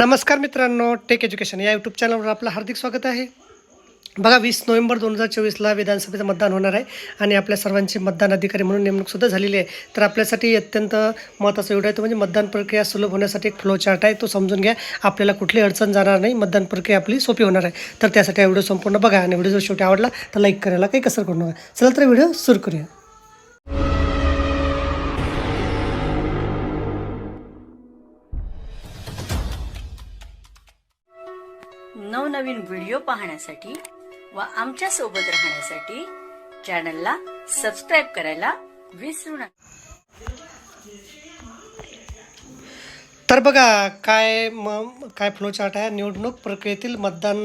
नमस्कार मित्रांनो take education या यूट्यूब चॅनलवर आपलं हार्दिक स्वागत आहे. बघा वीस नोव्हेंबर दोन हजार चोवीसला विधानसभेचं मतदान होणार आहे आणि आपल्या सर्वांची मतदान अधिकारी म्हणून नेमणूकसुद्धा झालेली आहे. तर आपल्यासाठी अत्यंत महत्त्वाचा एवढं आहे तो म्हणजे मतदान प्रक्रिया सुलभ होण्यासाठी एक फ्लो चार्ट आहे. तो समजून घ्या आपल्याला कुठली अडचण जाणार नाही मतदान प्रक्रिया आपली सोपी होणार आहे. तर त्यासाठी हा व्हिडिओ संपूर्ण बघा आणि व्हिडिओ जर शेवटी आवडला तर लाईक करायला काही कसर करू नका. चला तर व्हिडिओ सुरू करूया. नवनवीन व्हिडिओ पाहण्यासाठी व आमच्यासोबत राहण्यासाठी चॅनलला सबस्क्राईब करायला विसरू नका. तर बघा काय मग काय फ्लो चार्ट आहे? निवडणूक प्रक्रियेतील मतदान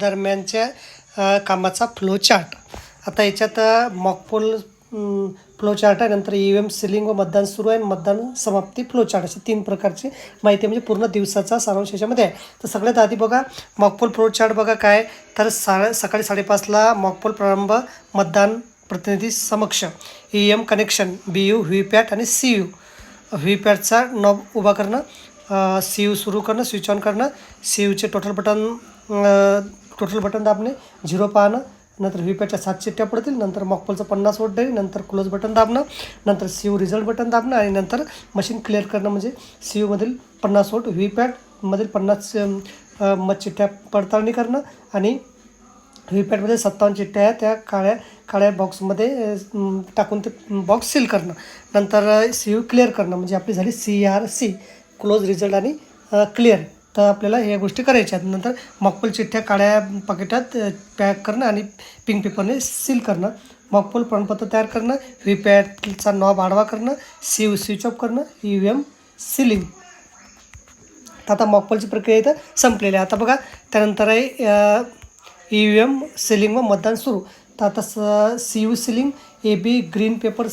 दरम्यानच्या कामाचा फ्लो चार्ट आता याच्यात मॉकपोल फ्लोचार्ट आहे. नंतर ई व्ही एम सिलिंग व मतदान सुरू आहे. मतदान समाप्ती फ्लोचार्ट असे तीन प्रकारची माहिती म्हणजे पूर्ण दिवसाचा सारांश याच्यामध्ये आहे. तर सगळ्यात आधी बघा मॉकपोल फ्लो चार्ट बघा काय तर सा सकाळी साडेपाचला मॉकपोल प्रारंभ मतदान प्रतिनिधी समक्ष. E M connection B U V PAT आणि सी यू व्ही पॅटचा नॉब उभा करणं सी यू सुरू करणं स्विच ऑन करणं सी यूचे टोटल बटन टोटल बटन दाबणे झिरो पाहणं नंतर व्ही सात चिठ्ठ्या पडतील नंतर मॉकपलचं पन्नास वोट देईल नंतर क्लोज बटन दाबणं नंतर सी यू रिझल्ट बटन दाबणं आणि नंतर मशीन क्लिअर करणं म्हणजे सी यूमधील पन्नास वोट व्हीपॅटमधील पन्नास अं, मत चिठ्ठ्या पडताळणी करणं आणि व्हीपॅटमध्ये सत्तावन्न चिठ्ठ्या आहेत त्या काळ्या काळ्या बॉक्समध्ये टाकून ते बॉक्स सील करणं. नंतर सी यू क्लिअर करणं म्हणजे आपली झाली C R C close result आणि क्लिअर तर आपल्याला या गोष्टी करायच्या आहेत. नंतर मॉकपोल चिठ्ठ्या काळ्या पाकिटात पॅक करणं आणि पिंक पेपरने सील करणं. मॉकपोल प्रमाणपत्र तयार करणं व्ही पॅडचा नॉब आडवा करणं सी यू स्विच ऑफ करणं ई व्ही एम सिलिंग. तर आता मॉकपोलची प्रक्रिया इथं संपलेली आहे. आता बघा त्यानंतर आहे ई व्ही एम सिलिंग व मतदान सुरू. तर आता स C U sealing A B green paper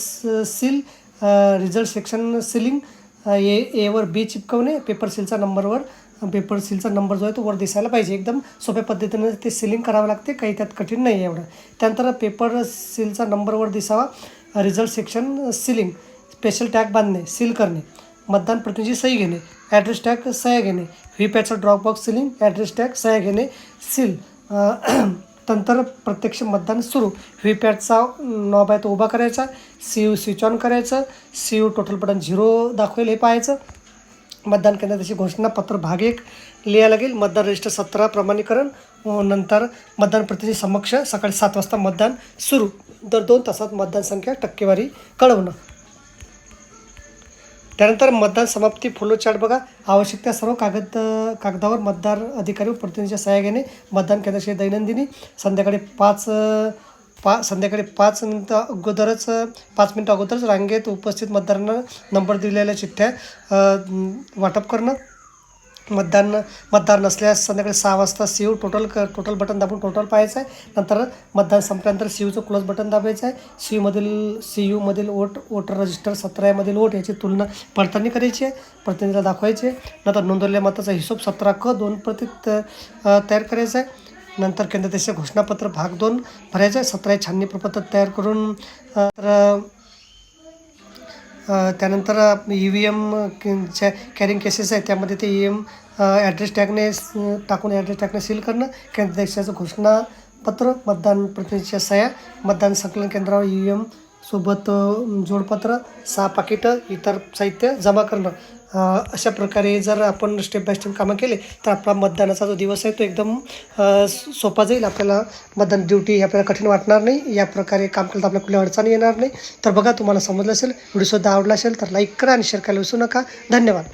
seal result section sealing A ever B चिपकवणे पेपर सीलचा नंबरवर पेपर सीलचा नंबर जो आहे तो वर दिसायला पाहिजे. एकदम सोप्या पद्धतीने ते सिलिंग करावं लागते. काही त्यात कठीण नाही आहे एवढं. त्यानंतर पेपर सीलचा नंबरवर दिसावा. Result section sealing special tag बांधणे सील करणे मतदान प्रतिनिधी सही घेणे ॲड्रेस टॅग सह्या घेणे V पॅडचा drop box sealing address tag सह्या घेणे सील नंतर प्रत्यक्ष मतदान सुरू. व्ही पॅडचा नॉब आहे तो उभा करायचा. सी यू स्विच ऑन करायचं. C U total button zero दाखवेल हे पाहायचं. मतदान केंद्राची घोषणापत्र भाग एक लिहायला लागेल. मतदार रजिस्टर सतरा प्रमाणीकरण व नंतर मतदान प्रतिनिधी समक्ष सकाळी सात वाजता मतदान सुरू. दर दोन तासात मतदान संख्या टक्केवारी कळवणं. त्यानंतर मतदान समाप्ती फुलो चार्ट बघा. आवश्यक त्या सर्व कागद कागदावर मतदार अधिकारी व प्रतिनिधीच्या सहाय्याने मतदान केंद्राची दैनंदिनी संध्याकाळी पाच पा संध्याकाळी पाच मिनटं अगोदरच पाच मिनटं अगोदरच रांगेत उपस्थित मतदारांना नंबर दिलेल्या चिठ्ठ्या वाटप करणं मतदान मतदार नसल्यास संध्याकाळी सहा वाजता सी यू टोटल क टोटल बटन दाबून टोटल पाहायचं आहे नंतर मतदान संपल्यानंतर सी यूचं क्लोज बटन दाबायचं आहे सी यूमधील सी यूमधील वोट वोटर रजिस्टर सतरामधील वोट याची तुलना पडताळणी करायची आहे. प्रतिनिधीला दाखवायची आहे. नंतर नोंदवलेल्या मताचा हिशोब सतरा क दोन प्रति त- तयार करायचा आहे. नंतर केंद्र घोषणापत्र भाग दोन भरायचं आहे सतरा छाननी प्रपत्र तयार करून तर त्यानंतर ई व्ही एमच्या कॅरिंग केसेस आहेत त्यामध्ये ते ई एम ॲड्रेस टॅगने टाकून ॲड्रेस टॅगने सील करणं केंद्र देशाचं घोषणापत्र मतदान प्रतिनिधीच्या सह्या मतदान संकलन केंद्रावर ई व्ही एम सोबत जोडपत्र सहा पाकिटं इतर साहित्य जमा करणं. अशा प्रकारे जर आपण स्टेप बाय स्टेप कामं केले तर आपला मतदानाचा जो दिवस आहे तो एकदम सोपा जाईल. आपल्याला मतदान ड्युटी ही आपल्याला कठीण वाटणार नाही. या प्रकारे काम केलं तर आपल्याला कुठल्या अडचणी येणार नाही. तर बघा तुम्हाला समजलं असेल व्हिडिओसुद्धा आवडला असेल तर लाईक करा आणि शेअर करायला विसरू नका. धन्यवाद.